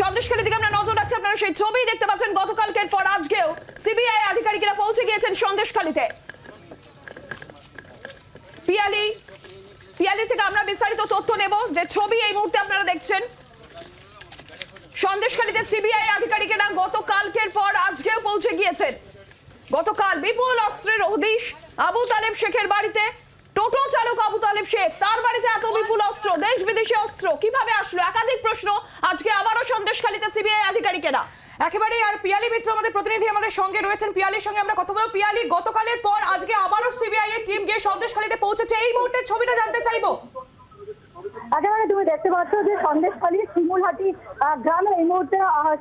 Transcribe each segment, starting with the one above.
সন্দেশখালী দিকে আমরা নজর রাখছি। আপনারা সেই ছবি দেখতে পাচ্ছেন। গতকালকের পর আজকেও সিবিআই আধিকারিকেরা পৌঁছে গিয়েছেন সন্দেশখালীতে। পিয়ালি পিয়ালি থেকে আমরা বিস্তারিত তথ্য নেব। যে ছবি এই মুহূর্তে আপনারা দেখছেন, সন্দেশখালীতে সিবিআই আধিকারিকেরা গতকালকের পর আজকেও পৌঁছে গিয়েছেন। গতকাল বিপুল অস্ত্রের হদিশ আবু তালেব শেখের বাড়িতে। টোটো চালক আবু তালেব শেখ, তার বাড়িতে এত বিপুল অস্ত্র, দেশ বিদেশি অস্ত্র, কীভাবে আসলো? একাধিক প্রশ্ন, আজকে আবারও সন্দেশখালীতে সিবিআই আধিকারিকেরা। একেবারে আর পিয়ালি মিত্র আমাদের প্রতিনিধি আমাদের সঙ্গে রয়েছেন। পিয়ালির সঙ্গে আমরা কথা বলব। পিয়ালি, গতকালের পর আজকে আবারও সিবিআই এর টিম গিয়ে সন্দেশখালীতে পৌঁছেছে। এই মুহূর্তে ছবিটা জানতে চাইব। দেখতে পাচ্ছ যে সন্দেশখালীর শিমুলহাটি গ্রামে এই মুহূর্তে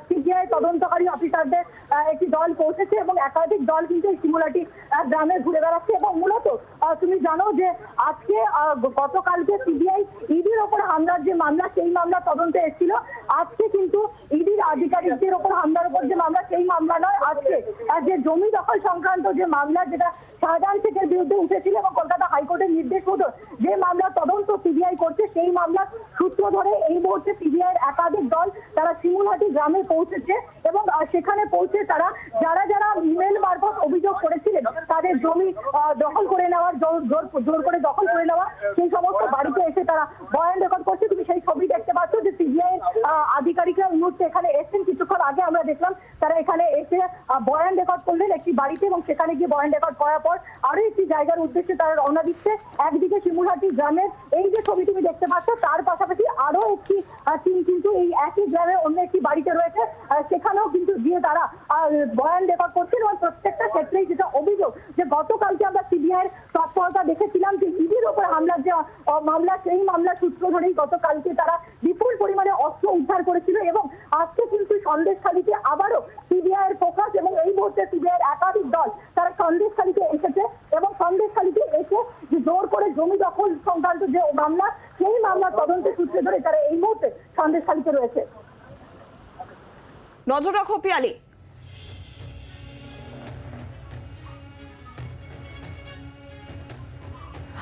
সিবিআই তদন্তকারী অফিসারদের একটি দল পৌঁছেছে এবং একাধিক দল কিন্তু এই শিমুলহাটি গ্রামে ঘুরে বেড়াচ্ছে এবং মূলত তুমি জানো যে আজকে গতকালকে সিবিআই ইডির ওপর হামলার যে মামলা, সেই মামলা তদন্তে এসেছিল। আজকে কিন্তু ইডির আধিকারিকদের ওপর হামলার উপর যে মামলা, সেই মামলা নয়, আজকে যে জমি দখল সংক্রান্ত যে মামলা, যেটা শাহজাহান শেখের বিরুদ্ধে উঠেছিল এবং কলকাতা হাইকোর্টের নির্দেশ মতো যে মামলার তদন্ত সিবিআই করছে, সেই মামলার সূত্র ধরে এই মুহূর্তে সিবিআই একাধিক দল তারা শিমুলহাটি গ্রামে পৌঁছেছে এবং সেখানে পৌঁছে তারা যারা যারা ইমেল মারফত অভিযোগ করেছিলেন, তাদের জমি দখল করে নেওয়ার জোর করে দখল করে নেওয়া, সেই সমস্ত বাড়িতে এসে তারা বয়ান রেকর্ড করছে তুমি সেই ছবি দেখতে পাচ্ছ যে সিবিআই আধিকারিকরা এই মুহূর্তে এখানে এসেছেন কিছুক্ষণ আগে আমরা দেখলাম তারা এখানে এসে আহ, বয়ান রেকর্ড করলেন একটি বাড়িতে এবং সেখানে গিয়ে বয়ান রেকর্ড করার পর আরও একটি জায়গার উদ্দেশ্যে তারা রওনা দিচ্ছে। একদিকে শিমুলহাটি গ্রামের এই যে ছবি তুমি দেখতে পাচ্ছ, তার পাশাপাশি আরও একটি টিম কিন্তু এই একই গ্রামের অন্য একটি বাড়িতে রয়েছে। সেখানেও কিন্তু গিয়ে তারা বয়ান রেকর্ড করছেন এবং প্রত্যেকটা ক্ষেত্রেই যেটা অভিযোগ যে গতকালকে আমরা সিবিআই তৎপরতা দেখেছিলাম যে ইডির ওপর হামলার যে মামলা, সেই মামলার সূত্র ধরেই গতকালকে তারা বিপুল পরিমাণে অস্ত্র উদ্ধার করেছিল এবং আজকে কিন্তু সন্দেশখালীতে আবারও সিবিআই ফোকাস এবং এই মুহূর্তে সিবিআই একাধিক দল তারা সন্দেশখালীতে এসেছে এবং সন্দেশখালীতে এসে যে জোর করে জমি দখল সংক্রান্ত যে মামলা, সেই মামলার তদন্তের সূত্রে ধরে তারা এই মুহূর্তে সন্দেশখালীতে রয়েছে। নজর রাখো পিয়ালি।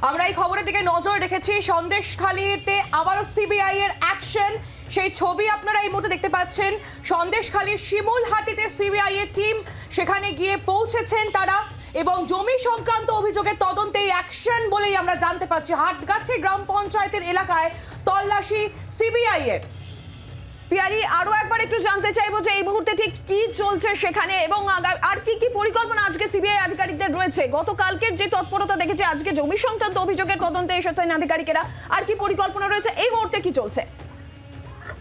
আমরা এই খবরের দিকে নজর রেখেছি। সন্দেশখালীতে আবারও সিবিআই এর অ্যাকশন সেই ছবি আপনারা এই মুহূর্তে দেখতে পাচ্ছেন। সন্দেশখালীর শিমুলহাটিতে সিবিআই এর টিম সেখানে গিয়ে পৌঁছেছেন তারা এবং জমি সংক্রান্ত অভিযোগের তদন্তে অ্যাকশন বলেই আমরা জানতে পারছি হাটগাছি গ্রাম পঞ্চায়েতের এলাকায় তল্লাশি সিবিআই এর। পিয়ালি আরও একবার একটু জানতে চাইব যে এই মুহূর্তে ঠিক কি চলছে সেখানে এবং আর কি কি পরিকল্পনা আজকে সিবিআই আধিকারিকদের রয়েছে? গতকালকের যে তৎপরতা দেখেছি, আজকে জমি সংক্রান্ত অভিযোগের তদন্তে এসেছেন আধিকারিকেরা। আর কি পরিকল্পনা রয়েছে? এই মুহূর্তে কি চলছে?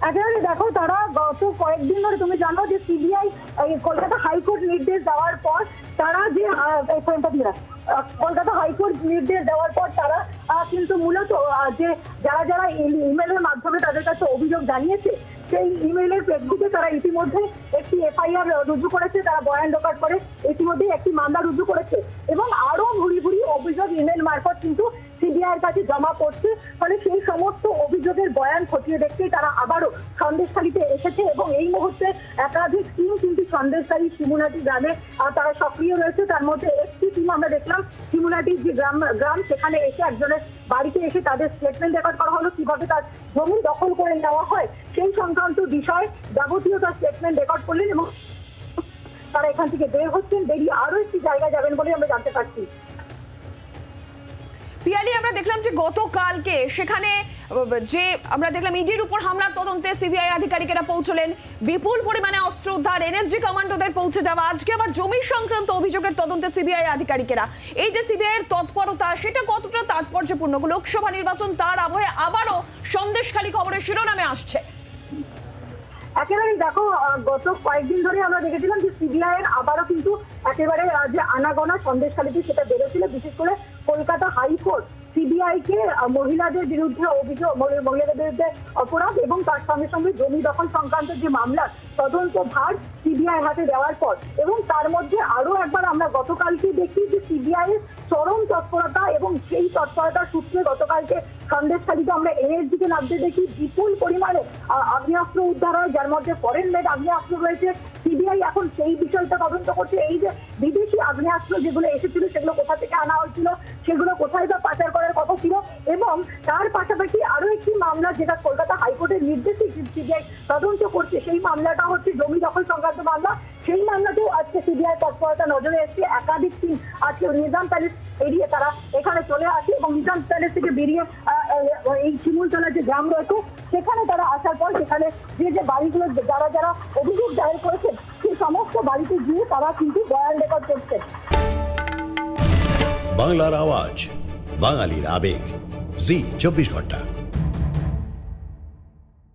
একেবারে দেখো, তারা গত কয়েকদিন ধরে তুমি জানো যে সিবিআই কলকাতা হাইকোর্ট নির্দেশ দেওয়ার পর তারা যে কলকাতা হাইকোর্ট নির্দেশ দেওয়ার পর তারা কিন্তু মূলত যে যারা যারা ইমেলের মাধ্যমে তাদের কাছে অভিযোগ জানিয়েছে, সেই ইমেলের প্রেক্ষিতে তারা ইতিমধ্যে একটি এফআইআর রুজু করেছে, তারা বয়ান রেকর্ড করে ইতিমধ্যে একটি মামলা রুজু করেছে। এবং আরও ভুরি ভুরি অভিযোগ ইমেল মারফত কিন্তু সিবিআই কাছে জমা পড়ছে, ফলে সেই সমস্ত অভিযোগের বয়ান খতিয়ে দেখতেই তারা আবারও সন্দেশখালীতে এসেছে এবং এই মুহূর্তে একাধিক টিম কিন্তু সন্দেশখালী শিমুনাটি গ্রামে তারা সক্রিয় রয়েছে। তার মধ্যে একটি টিম আমরা দেখলাম শিমুনাটির যে গ্রাম গ্রাম, সেখানে এসে একজনের বাড়িতে এসে তাদের স্টেটমেন্ট রেকর্ড করা হলো, কীভাবে তার জমি দখল করে নেওয়া হয়, সেই সংক্রান্ত বিষয় যাবতীয় তার স্টেটমেন্ট রেকর্ড করলেন এবং তারা এখান থেকে বের হচ্ছেন। বেরিয়ে আরও একটি জায়গায় যাবেন বলে আমরা জানতে পারছি। পিয়ালি আমরা দেখলাম যে গতকালকে সেখানে, যে আমরা দেখলাম ইডির উপর হামলার তদন্তে সিবিআই আধিকারিকেরা পৌঁছলেন। বিপুল পরিমাণে অস্ত্র উদ্ধার, এনএসজি কমান্ডোদের পৌঁছে যাওয়া, আজকে আবার জমি সংক্রান্ত অভিযোগের তদন্তে সিবিআই আধিকারিকেরা। এই যে সিবিআই এর তৎপরতা, সেটা কতটা তাৎপর্যপূর্ণ? লোকসভা নির্বাচন তার আবহে আবারও সন্দেশখালী খবরের শিরোনামে আসছে। একেবারে দেখো গত কয়েকদিন ধরে আমরা দেখেছিলাম যে সিবিআই এর আবারও কিন্তু একেবারে যে আনাগোনা সন্দেশখালীতে সেটা বেড়েছিল। বিশেষ করে কলকাতা হাইকোর্ট সিবিআই কে মহিলাদের বিরুদ্ধে অভিযোগ মহিলাদের বিরুদ্ধে অপরাধ এবং তার সঙ্গে সঙ্গে জমি দখল সংক্রান্ত যে মামলার তদন্ত ভার সিবিআই হাতে দেওয়ার পর এবং তার মধ্যে আরও একবার আমরা গতকালকে দেখি যে সিবিআই এর চরম তৎপরতা এবং সেই তৎপরতার সূত্রে গতকালকে সন্দেশখালীতে আমরা এনএসজিকে নামতে দেখি বিপুল পরিমাণে আগ্নেয়াস্ত্র উদ্ধার হয়, যার মধ্যে ফরেন মেড আগ্নেয়াস্ত্র রয়েছে। সিবিআই এখন সেই বিষয়টা তদন্ত করছে। এই যে বিদেশি আগ্নেয়াস্ত্র যেগুলো এসেছিল, সেগুলো কোথা থেকে আনা হয়েছিল, সেগুলো কোথায় বা পাচার করার কথা ছিল, এবং তার পাশাপাশি আরও একটি মামলা যেটা কলকাতা হাইকোর্টের নির্দেশে সিবিআই তদন্ত করছে, সেই মামলাটা হচ্ছে জমি দখল সংক্রান্ত মামলা। সেই মামলাতেও আজকে সিবিআই তৎপরতা নজরে এসছে। একাধিক টিম আজকে নিজাম প্যালেস এড়িয়ে তারা এখানে চলে আসে এবং নিজাম প্যালেস থেকে বেরিয়ে এই শিমুলতলা যে গ্রাম রয়েছে, সেখানে তারা আসার পর সেখানে যে যে বাড়িগুলো, যারা যারা অভিযোগ দায়ের করেছেন, সেই সমস্ত বাড়িতে গিয়ে তারা কিন্তু বয়ান রেকর্ড করছেন বাংলার আওয়াজ, বাঙালির আবেগ। জি, চব্বিশ ঘণ্টা।